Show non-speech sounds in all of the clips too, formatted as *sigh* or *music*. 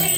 हे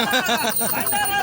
*laughs* Bandara!